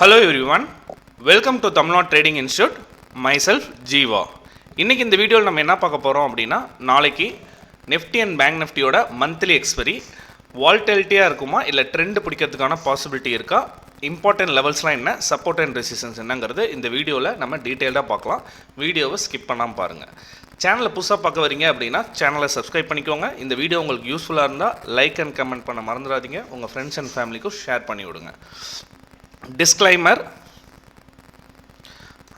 Hello everyone welcome to Tamil Nadu trading institute myself Jeeva இன்றைக்கி இந்த வீடியோவில் நம்ம என்ன பார்க்க போகிறோம் அப்படின்னா நாளைக்கு நிஃப்டி அண்ட் பேங்க் நிஃப்டியோட மந்த்லி எக்ஸ்பெரி வால்டெலிட்டியாக இருக்குமா இல்லை ட்ரெண்ட் பிடிக்கிறதுக்கான பாசிபிலிட்டி இருக்கா இம்பார்ட்டன்ட் லெவல்ஸ்லாம் என்ன சப்போர்ட் அண்ட் ரெசிஸ்டன்ஸ் என்னங்கிறது இந்த வீடியோவில் நம்ம டீட்டெயில்டாக பார்க்கலாம். வீடியோவை ஸ்கிப் பண்ணாமல் பாருங்கள் சேனலை புதுசாக பார்க்க வரீங்க அப்படின்னா சேனலை சப்ஸ்கிரைப் பண்ணிக்கோங்க. இந்த வீடியோ உங்களுக்கு யூஸ்ஃபுல்லாக இருந்தால் லைக் அண்ட் கமெண்ட் பண்ண மறந்துடாதீங்க. உங்கள் ஃப்ரெண்ட்ஸ் அண்ட் ஃபேமிலிக்கும் ஷேர் பண்ணி விடுங்க. Disclaimer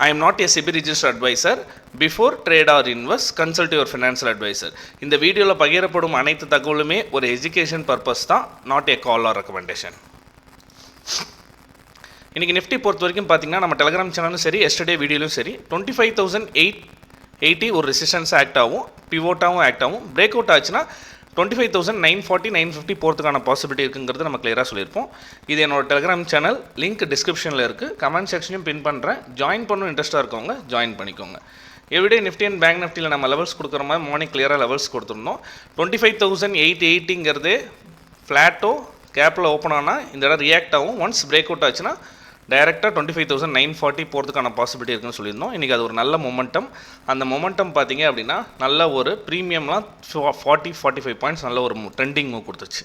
I am not a SEBI register advisor before trade or invest consult your financial advisor இந்த வீடியோவில் பகிரப்படும் அனைத்து தகவலுமே ஒரு எஜுகேஷன் பர்பஸ் தான் not a call or recommendation இன்றைக்கி நிஃப்டி பொறுத்த வரைக்கும் பார்த்தீங்கன்னா நம்ம டெலிகிராம் சேனலும் சரி எஸ்டர்டே வீடியோலையும் சரி twenty five thousand eight eighty ஒரு ரெசிஸ்டன்ஸ் ஆக்ட் ஆகும் பிவோட்டாகவும் ஆக்ட் ஆகும் பிரேக் அவுட் ஆச்சுன்னா twenty five thousand nine forty nine fifty போகிறதுக்கான பாசிபிலிட்டி இருக்குங்கிறது நம்ம கிளியராக சொல்லியிருப்போம். இது என்னோட டெலிகிராம் சேனல் லிங்க் டிஸ்கிரிப்ஷனில் இருக்குது கமெண்ட் செக்ஷனையும் பின் பண்ணுறேன் ஜாயின் பண்ணணும் இன்ட்ரெஸ்ட்டாக இருக்கவங்க ஜாயின் பண்ணிக்கோங்க. எவ்ரிடே நிஃப்டி அண்ட் பேங்க் நிஃப்டியில் நம்ம லெவல்ஸ் கொடுக்குற மாதிரி மார்னிங் கிளியராக லெவல்ஸ் கொடுத்துருந்தோம். டுவெண்ட்டி ஃபைவ் தௌசண்ட் எயிட் எயிட்டிங்கிறது ஃப்ளாட்டோ கேப்பில் ஓப்பன் ஆனால் இந்த இடம் ரியாக்ட் ஆகும். ஒன்ஸ் பிரேக் அவுட் ஆச்சுன்னா டைரெக்டாக twenty five thousand nine forty போகிறதுக்கான பாசிபிலிட்டி இருக்குன்னு சொல்லியிருந்தோம். இன்றைக்கி அது ஒரு நல்ல மொமெண்டம் அந்த மொமெண்டம் பார்த்தீங்க அப்படின்னா நல்ல ஒரு ப்ரீமியம்லாம் ஃபார்ட்டி ஃபார்ட்டி ஃபைவ் பாயிண்ட்ஸ் நல்ல ஒரு ட்ரெண்டிங் மூவ் கொடுத்துச்சு.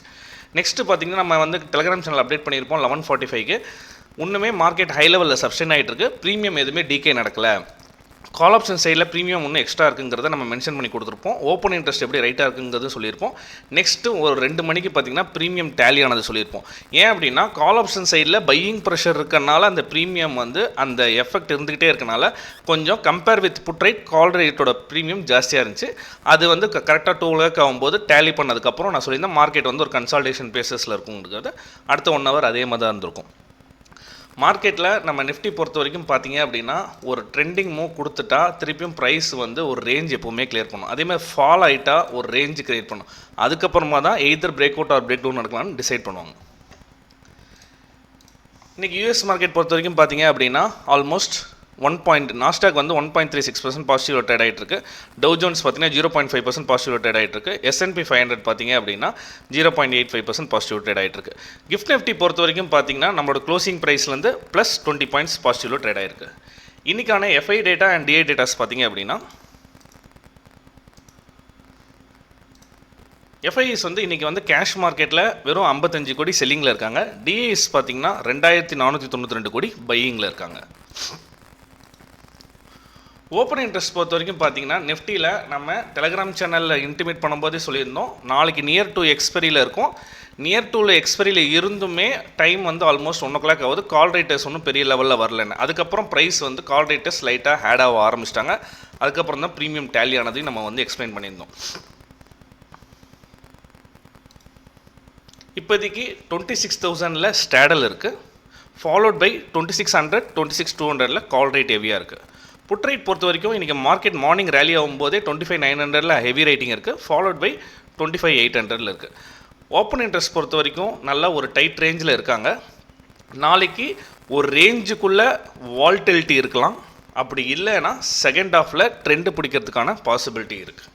நெக்ஸ்ட்டு பார்த்தீங்கன்னா நம்ம வந்து டெலிகிராம் சேனல் அப்டேட் பண்ணியிருப்போம் லெவன் ஃபார்ட்டி ஃபைவ்க்கு ஒன்றுமே மார்க்கெட் ஹை லெவலில் சப்ஸ்டெயின் ஆகிட்டு இருக்கு. ப்ரீமியம் எதுவுமே டிகே நடக்கல. கால் ஆப்ஷன் சைடில் ப்ரீமியம் ஒன்று எக்ஸ்ட்ரா இருக்குங்கிறத நம்ம மென்ஷன் பண்ணி கொடுத்துருப்போம். ஓப்பன் இன்ட்ரெஸ்ட் எப்படி ரைட்டாக இருக்குங்கிறது சொல்லியிருப்போம். நெக்ஸ்ட்டு ஒரு ரெண்டு மணிக்கு பார்த்தீங்கன்னா ப்ரீமியம் டேலி ஆனது சொல்லியிருப்போம். ஏன் அப்படின்னா கால் ஆப்ஷன் சைடில் பையிங் ப்ரெஷர் இருக்கனால அந்த ப்ரீமியம் வந்து அந்த எஃபெக்ட் இருந்துக்கிட்டே இருக்கனால கொஞ்சம் compare with put right call ரேட்டோட premium ஜாஸ்தியாக இருந்துச்சு. அது வந்து கரெக்டாக டூ லேக் ஆகும்போது டேலி பண்ணதுக்கப்புறம் நான் சொல்லியிருந்தேன் மார்க்கெட் வந்து ஒரு கன்சால்டேஷன் பேசஸில் இருக்குங்கிறது அடுத்த ஒன் ஹவர் அதே மாதிரி தான் இருந்திருக்கும். மார்க்கெட்டில் நம்ம நிஃப்டி பொறுத்த வரைக்கும் பார்த்தீங்க அப்படின்னா ஒரு ட்ரெண்டிங் மூவ் கொடுத்துட்டா திருப்பியும் ப்ரைஸ் வந்து ஒரு ரேஞ்ச் எப்போவுமே கிளியர் பண்ணும். அதேமாதிரி ஃபால் ஆகிட்டா ஒரு ரேஞ்ச் கிரியேட் பண்ணும். அதுக்கப்புறமா தான் either break out or break down நடக்கலாம்னு decide பண்ணுவாங்க. இன்றைக்கி யூஎஸ் மார்க்கெட் பொறுத்த வரைக்கும் பார்த்தீங்க அப்படின்னா ஆல்மோஸ்ட் ஒன் பாயிண்ட் நாஸ்டாக் வந்து one point three six percent positive rotate ஆகிட்டு இருக்கு டவு ஜோன்ஸ் பார்த்தீங்கன்னா zero point five percent positive rotate ஆகிட்டு இருக்கு S and P five hundred பார்த்தீங்க அப்படின்னா zero point eight five percent positive rotate ஆகிட்டு இருக்கு கிஃப்ட் நிஃப்டி பொறுத்த வரைக்கும் பார்த்தீங்கன்னா நம்மளோட closing ப்ரைஸ்லேருந்து plus twenty points positive trade ஆயிருக்கு. இன்றைக்கான FI data and DI datas பார்த்தீங்க அப்படின்னா எஃப்ஐஎஸ் வந்து இன்றைக்கி வந்து கேஷ் மார்க்கெட்டில் வெறும் ஐம்பத்தஞ்சு கோடி செல்லிங்கில் இருக்காங்க. டிஐஎஸ் பார்த்தீங்கன்னா ரெண்டாயிரத்தி நானூற்றி தொண்ணூற்றி ரெண்டு கோடி பையிங்கில் இருக்காங்க. ஓப்பன் இன்ட்ரெஸ்ட் பொறுத்த வரைக்கும் பார்த்தீங்கன்னா நிஃப்டியில் நம்ம டெலகிராம் சேனலில் இன்டிமேட் பண்ணும்போதே சொல்லியிருந்தோம். நாளைக்கு நியர் டூ எக்ஸ்பெரியில் இருக்கும். நியர் டூவில் எக்ஸ்பெரியில் இருந்துமே டைம் வந்து ஆல்மோஸ்ட் ஒன் ஓ கிளாக் ஆகுது. கால் ரேட்டர்ஸ் ஒன்றும் பெரிய லெவலில் வரலன்னு. அதுக்கப்புறம் ப்ரைஸ் வந்து கால் ரேட்டர்ஸ் லைட்டாக ஹேட் ஆக ஆரம்பிச்சிட்டாங்க. அதுக்கப்புறம் தான் ப்ரீமியம் டேலி ஆனதையும் நம்ம வந்து எக்ஸ்பிளைன் பண்ணியிருந்தோம். இப்போதைக்கு டுவெண்ட்டி சிக்ஸ் தௌசண்டில் ஸ்டேடல் இருக்குது followed by twenty six hundred twenty six two ஹண்ட்ரடில் கால் ரேட் ஹெவியாக இருக்குது புட் ரேட் பொறுத்த வரைக்கும் இன்றைக்கி மார்க்கெட் மார்னிங் ரேலி ஆகும்போதே டுவெண்ட்டி ஃபைவ் நைன் ஹண்ட்ரடில் ஹெவி ரேட்டிங் இருக்குது followed by twenty five eight ஹண்ட்ரடில் இருக்குது ஓப்பன் இன்ட்ரெஸ்ட் பொறுத்த வரைக்கும் நல்ல ஒரு டைட் ரேஞ்சில் இருக்காங்க. நாளைக்கு ஒரு ரேஞ்சுக்குள்ளே வால்டிலிட்டி இருக்கலாம். அப்படி இல்லைன்னா செகண்ட் ஹாஃபில் ட்ரெண்டு பிடிக்கிறதுக்கான பாசிபிலிட்டி இருக்குது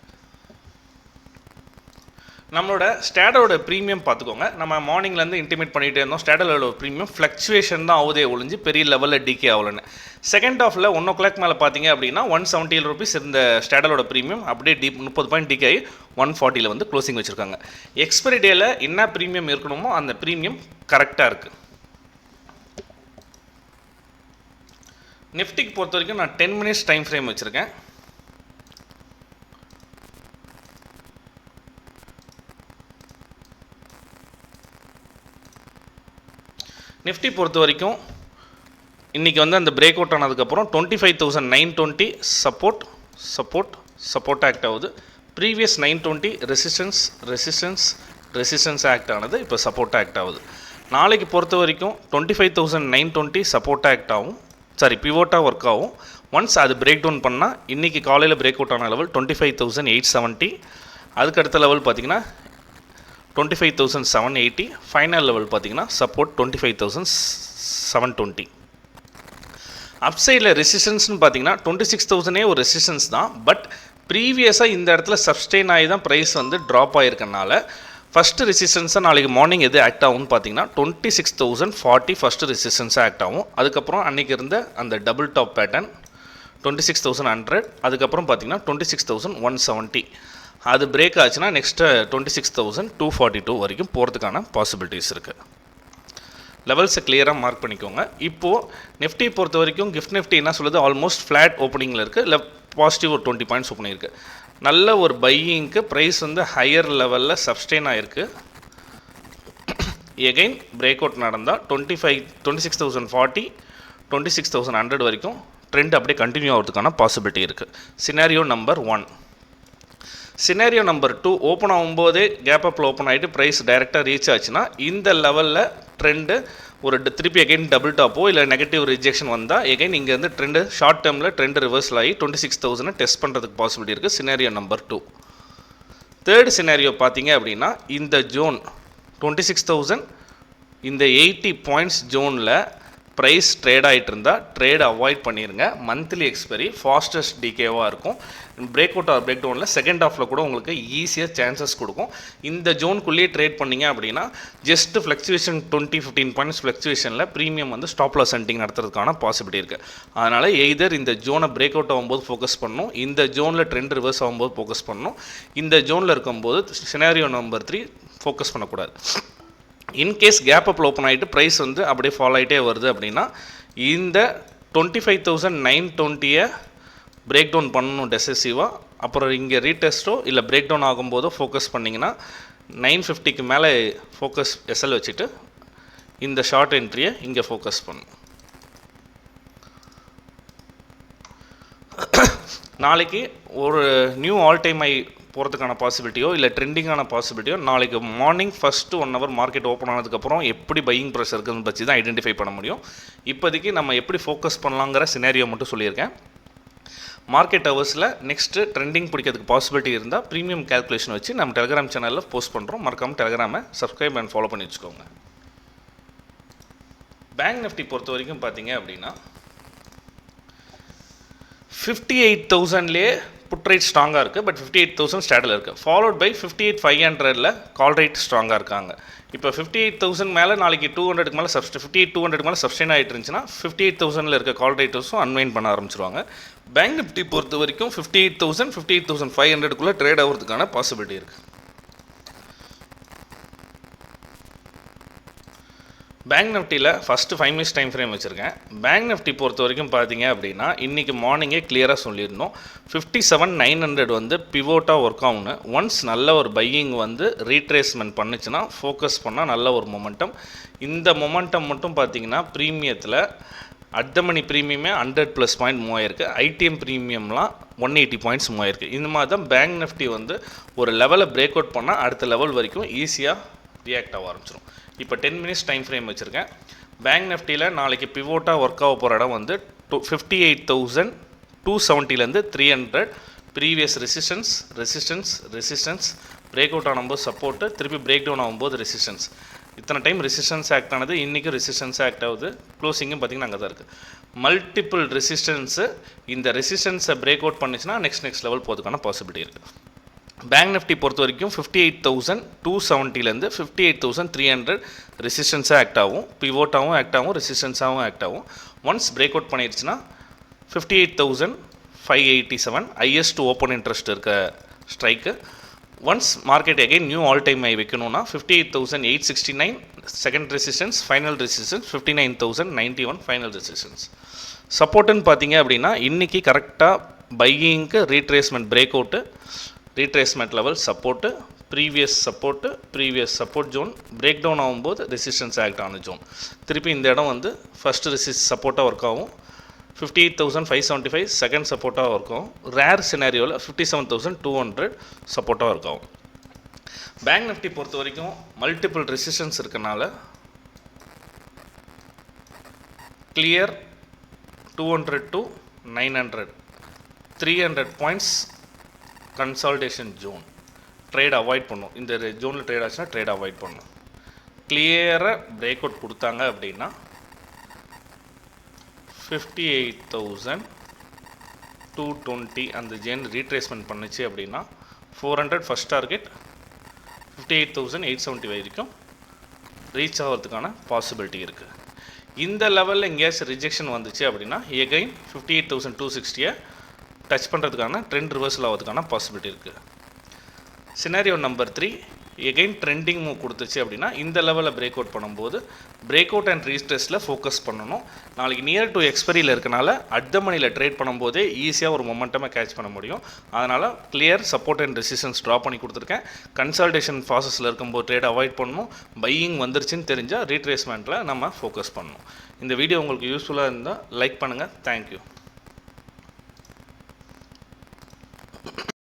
நம்மளோட ஸ்டேடலோட ப்ரீமியம் பார்த்துக்கோங்க. நம்ம மார்னிங்லேருந்து இன்டிமேட் பண்ணிகிட்டே இருந்தோம். ஸ்டேடலோட ப்ரீமியம் ஃப்ளக்சுவேஷன் தான் ஆகுதே ஒழிஞ்சு பெரிய லெவலில் டிகே ஆகலன்னு. செகண்ட் ஹாஃபில் ஒன் ஓ கிளாக் மேலே பார்த்தீங்க அப்படின்னா ஒன் செவன்ட்டி ருபீஸ் இந்த ஸ்டேடலோட ப்ரீமியம் அப்படியே டி முப்பது பாயிண்ட் டிகே ஆகி ஒன் ஃபார்ட்டியில் வந்து க்ளோசிங் வச்சுருக்காங்க. எக்ஸ்பைரி டேயில் என்ன ப்ரீமியம் இருக்கணுமோ அந்த ப்ரீமியம் கரெக்டாக இருக்குது நிஃப்டிக்கு பொறுத்த வரைக்கும் நான் டென் மினிட்ஸ் டைம் ஃப்ரேம் வச்சுருக்கேன். நிஃப்டி பொறுத்த வரைக்கும் இன்றைக்கி வந்து அந்த பிரேக் அவுட் ஆனதுக்கப்புறம் twenty five thousand nine twenty support support support act ஆகுது. Previous nine twenty resistance resistance resistance act ஆனது இப்போ சப்போர்ட் ஆக்ட் ஆகுது. நாளைக்கு பொறுத்த வரைக்கும் twenty five thousand nine twenty support act ஆகும். சாரி பிவோட்டாக ஒர்க் ஆகும். ஒன்ஸ் அது பிரேக் டவுன் பண்ணால் இன்றைக்கி காலையில் பிரேக் அவுட் ஆன level twenty five thousand eight seventy அதுக்கு அடுத்த லெவல் பார்த்திங்கன்னா twenty five thousand seven eighty final level பார்த்தீங்கன்னா support twenty five thousand seven twenty அப்சைடில் ரெசிஸ்டன்ஸ்னு பார்த்தீங்கன்னா டுவெண்ட்டி சிக்ஸ் தௌசண்டே ஒரு ரெசிஸ்டன்ஸ் தான். பட் ப்ரீவியஸாக இந்த இடத்துல சப்ஸ்டெயின் ஆகி தான் ப்ரைஸ் வந்து ட்ராப் ஆகிருக்கனால ஃபஸ்ட்டு ரெசிஸ்டன்ஸாக நாளைக்கு மார்னிங் எது ஆக்ட் ஆகும்னு பார்த்தீங்கன்னா twenty six thousand forty first ரெசிஸ்டன்ஸாக act ஆகும். அதுக்கப்புறம் அன்றைக்கி இருந்த அந்த double top pattern twenty six thousand hundred அதுக்கப்புறம் பார்த்தீங்கன்னா twenty six thousand one seventy அது பிரேக் ஆச்சுன்னா next twenty six thousand two forty two வரைக்கும் போகிறதுக்கான பாசிபிலிட்டிஸ் இருக்குது லெவல்ஸை கிளியராக மார்க் பண்ணிக்கோங்க. இப்போது நிஃப்டி பொறுத்த வரைக்கும் கிஃப்ட் நிஃப்டி என்ன சொல்லுது? ஆல்மோஸ்ட் ஃப்ளாட் ஓப்பனிங்கில் இருக்குது இல்லை பாசிட்டிவ் ஒரு டுவெண்ட்டி பாயிண்ட்ஸ் ஓப்பனிங் இருக்குது நல்ல ஒரு பையிங்க்கு ப்ரைஸ் வந்து ஹையர் லெவலில் சப்ஸ்டெயின் ஆகிருக்கு எகைன் பிரேக் அவுட் நடந்தால் twenty five twenty six thousand forty twenty six thousand hundred வரைக்கும் ட்ரெண்ட் அப்படியே கண்டினியூ ஆகிறதுக்கான பாசிபிலிட்டி இருக்குது scenario number one scenario number two open ஆகும்போதே gap அப்பில் ஓப்பன் ஆகிட்டு ப்ரைஸ் டைரெக்டாக ரீச் ஆச்சுன்னா இந்த லெவலில் ட்ரெண்டு ஒரு திருப்பி எகைன் டபுள் டாப்போ இல்லை நெகட்டிவ் ரிஜெக்ஷன் வந்தால் எகைன் இங்கே வந்து ட்ரெண்டு ஷார்ட் டேர்மில் ட்ரெண்ட் ரிவர்ஸில் ஆகி டுவெண்ட்டி சிக்ஸ் தௌசண்ட் டெஸ்ட் பண்ணுறதுக்கு பாசிபிலிட்டி இருக்குது scenario number two third scenario பார்த்தீங்க அப்படின்னா இந்த ஜோன் டுவெண்ட்டி சிக்ஸ் தௌசண்ட் இந்த எயிட்டி பாயிண்ட்ஸ் ஜோனில் ப்ரைஸ் ட்ரேட் ஆகிட்டு இருந்தால் ட்ரேட் அவாய்ட் பண்ணிடுங்க மந்த்லி எக்ஸ்பெரி ஃபாஸ்டஸ்ட் டிகேவாக இருக்கும். பிரேக் அவுட் ஆர் பிரேக் டவுனில் செகண்ட் ஹாஃபில் கூட உங்களுக்கு ஈஸியாக சான்சஸ் கொடுக்கும். இந்த ஜோனுக்குள்ளேயே ட்ரேட் பண்ணிங்க அப்படின்னா just fluctuation twenty fifteen points ஃப்ளக்சுவேஷனில் premium வந்து ஸ்டாப் லாஸ் சென்டிங் நடத்துறதுக்கான பாசிபிலிட்டி இருக்குது அதனால் எய்தர் இந்த ஜோனை பிரேக் அவுட் ஆகும்போது ஃபோக்கஸ் பண்ணணும் இந்த ஜோனில் ட்ரெண்ட் ரிவர்ஸ் ஆகும்போது ஃபோக்கஸ் பண்ணணும் இந்த ஜோனில் இருக்கும்போது சினாரியோ நம்பர் த்ரீ ஃபோக்கஸ் பண்ணக்கூடாது. இன்கேஸ் கேப் அப்பில் ஓப்பன் ஆகிட்டு ப்ரைஸ் வந்து அப்படியே ஃபாலோ ஆகிட்டே வருது அப்படின்னா இந்த டுவெண்ட்டி ஃபைவ் தௌசண்ட் நைன் டுவெண்ட்டியை பிரேக் டவுன் பண்ணணும் டெசசிவாக அப்புறம் இங்கே ரீடெஸ்ட்டோ இல்லை பிரேக் டவுன் ஆகும்போதோ ஃபோக்கஸ் பண்ணிங்கன்னா நைன் ஃபிஃப்டிக்கு மேலே ஃபோக்கஸ் எஸ்எல் வச்சுட்டு இந்த ஷார்ட் என்ட்ரியை இங்கே ஃபோக்கஸ் பண்ணும் நாளைக்கு ஒரு நியூ ஆல் டைம் ஐ போகிறதுக்கான பாசிபிலிட்டியோ இல்லை ட்ரெண்டிங்கான பாசிபிலிட்டியோ நாளைக்கு morning first one hour market open ஆனதுக்கப்புறம் எப்படி பையிங் ப்ரெஷர் இருக்குதுன்னு பற்றி தான் ஐடென்டிஃபை பண்ண முடியும். இப்போதைக்கு நம்ம எப்படி ஃபோக்கஸ் பண்ணலாங்கிற சினாரியோ மட்டும் சொல்லியிருக்கேன். மார்க்கெட் ஹவர்ஸில் நெக்ஸ்ட்டு ட்ரெண்டிங் பிடிக்கிறதுக்கு பாசிபிலிட்டி இருந்தால் ப்ரீமியம் கேல்குலேஷன் வச்சு நம்ம டெலிகிராம் சேனலில் போஸ்ட் பண்ணுறோம் மறக்காமல் டெலிகிராமை சப்ஸ்கிரைப் அண்ட் ஃபாலோ பண்ணி வச்சுக்கோங்க. பேங்க் நிஃப்டி பொறுத்த வரைக்கும் பார்த்தீங்க அப்படின்னா ஃபிஃப்டி எயிட் தௌசண்ட்லேயே புட் ரேட் ஸ்ட்ராங்காக இருக்குது but fifty eight thousand straddle இருக்குது followed by fifty eight five ஹண்ட்ரடில் கால் ரேட் ஸ்ட்ராங்காக இருக்காங்க. இப்போ ஃபிஃப்டி எயிட் தௌசண்ட் மேலே நாளைக்கு டூ ஹண்ட்ரடுக்கு மேலே சப்ஸ்ட் ஃபிஃப்டி எயிட் டூ ஹண்ட்ரட் மேலே சப்ஸ்டைன் ஆகிட்டு இருந்துச்சுன்னா ஃபிஃப்டி எயிட் தௌசண்டில் இருக்க கால் ரேட்டர்ஸும் அன்வைன் பண்ண ஆரம்பிச்சிருவாங்க. பேங்க் நிஃப்டி பொறுத்த வரைக்கும் fifty eight thousand fifty eight thousand five ஹண்ட்ரடுக்குள்ளே trade ஆகிறதுக்கான பாசிபிலிட்டி இருக்குது பேங்க் நிஃப்டியில் first five minutes time frame வச்சுருக்கேன். பேங்க் நிஃப்டி பொறுத்த வரைக்கும் பார்த்தீங்க அப்படின்னா இன்றைக்கி மார்னிங்கே கிளியராக சொல்லியிருந்தோம் ஃபிஃப்டி செவன் நைன் ஹண்ட்ரட் வந்து பிவோட்டாக ஒர்க் ஆகும்னு. ஒன்ஸ் நல்ல ஒரு பையிங் வந்து ரீட்ரேஸ்மெண்ட் பண்ணுச்சுன்னா ஃபோக்கஸ் பண்ணால் நல்ல ஒரு மொமெண்டம் இந்த மொமெண்டம் மட்டும் பார்த்தீங்கன்னா ப்ரீமியத்தில் அட்டமணி ப்ரீமியமே ஹண்ட்ரட் ப்ளஸ் பாயிண்ட் மூவாயிருக்கு ஐடிஎம் ப்ரீமியம்லாம் ஒன் எயிட்டி பாயிண்ட்ஸ் மூவாயிருக்கு இந்த மாதிரி தான் பேங்க் நிஃப்டி வந்து ஒரு லெவலை பிரேக் அவுட் பண்ணால் அடுத்த லெவல் வரைக்கும் ஈஸியாக ரியாக்ட் ஆக ஆரம்பிச்சிடும் இப்போ டென் மினிட்ஸ் டைம் ஃப்ரேம் வச்சுருக்கேன். பேங்க் நிஃப்டியில் நாளைக்கு பிவோட்டாக ஒர்க் ஆக போகிற இடம் வந்து two fifty eight thousand two செவன்ட்டிலேருந்து three hundred previous resistance resistance resistance break out ஆகும்போது சப்போர்ட்டு திருப்பி பிரேக் டவுன் ஆகும்போது ரெசிஸ்டன்ஸ் இத்தனை டைம் ரெசிஸ்டன்ஸ் ஆக்ட் ஆனது இன்றைக்கும் ரெசிஸ்டன்ஸ் ஆக்ட் ஆகுது. க்ளோசிங்கும் பார்த்திங்கன்னா அங்கே தான் இருக்குது மல்டிபிள் ரெசிஸ்டன்ஸு இந்த ரெசிஸ்டன்ஸை பிரேக் அவுட் பண்ணிச்சுன்னா நெக்ஸ்ட் நெக்ஸ்ட் லெவல் போகிறதுக்கான பாசிபிலிட்டி இருக்குது பேங்க் நிஃப்டி பொறுத்த வரைக்கும் fifty eight thousand two செவன்ட்டிலேருந்து fifty eight thousand three hundred ரெசிஸ்டன்ஸாக act ஆகும். பிவோட்டாகவும் ஆக்ட் ஆகும் ரெசிஸ்டன்ஸாகவும் ஆக்ட் ஆகும். Once break out பண்ணிடுச்சுன்னா fifty eight thousand five eighty seven highest open interest இருக்க strike once market again new all time high வைக்கணும்னா fifty eight thousand eight sixty nine second resistance final resistance fifty nine thousand ninety one final resistance சப்போர்ட்டுன்னு பார்த்தீங்க அப்படின்னா இன்றைக்கி கரெக்டாக பையிங்க்கு retracement break out retracement level support previous support previous support zone break down ஆகும்போது resistance act ஆன zone திருப்பி இந்த இடம் வந்து ஃபஸ்ட்டு ரெசிஸ் சப்போர்ட்டாக ஒர்க் ஆகும். Fifty eight thousand five seventy five second சப்போர்ட்டாக இருக்கும் rare சினாரியோவில் fifty seven thousand two hundred சப்போர்ட்டாக ஒர்க் ஆகும். பேங்க் நிஃப்டி பொறுத்த வரைக்கும் மல்டிபிள் ரெசிஸ்டன்ஸ் இருக்கனால clear two hundred to nine hundred three hundred points consolidation zone trade avoid பண்ணும். இந்த ஜோனில் ட்ரேட் ஆச்சுன்னா ட்ரேட் அவாய்ட் பண்ணும். கிளியராக பிரேக் அவுட் கொடுத்தாங்க அப்படின்னா fifty eight thousand two twenty அந்த ஜேன் ரீட்ரேஸ்மெண்ட் பண்ணுச்சு அப்படின்னா four hundred first target fifty eight thousand eight seventy வரைக்கும் ரீச் ஆகிறதுக்கான பாசிபிலிட்டி இருக்குது இந்த லெவலில் எங்கேயாச்சும் ரிஜெக்ஷன் வந்துச்சு அப்படின்னா again fifty eight thousand two சிக்ஸ்டியை touch பண்ணுறதுக்கான ட்ரெண்ட் ரிவர்சல் ஆகிறதுக்கான பாசிபிலிட்டி இருக்குது scenario number three again trending move கொடுத்துச்சு அப்படின்னா இந்த லெவலில் பிரேக் அவுட் பண்ணும்போது பிரேக் அவுட் அண்ட் ரீஸ்ட்ரெஸில் ஃபோக்கஸ் பண்ணணும். நாளைக்கு நியர் டு எக்ஸ்பரியில் இருக்கனால அடுத்த மணியில் ட்ரேட் பண்ணும்போதே ஈஸியாக ஒரு மொமெண்டமாக கேட்ச் பண்ண முடியும். அதனால் clear support and resistance draw பண்ணி கொடுத்துருக்கேன். கன்சல்டேஷன் ப்ராசஸில் இருக்கும்போது ட்ரேட் அவாய்ட் பண்ணணும். பையிங் வந்துருச்சுன்னு தெரிஞ்சால் ரீட்ரேஸ்மெண்ட்டில் நம்ம ஃபோக்கஸ் பண்ணணும். இந்த வீடியோ உங்களுக்கு யூஸ்ஃபுல்லாக இருந்தால் லைக் பண்ணுங்கள் தேங்க்யூ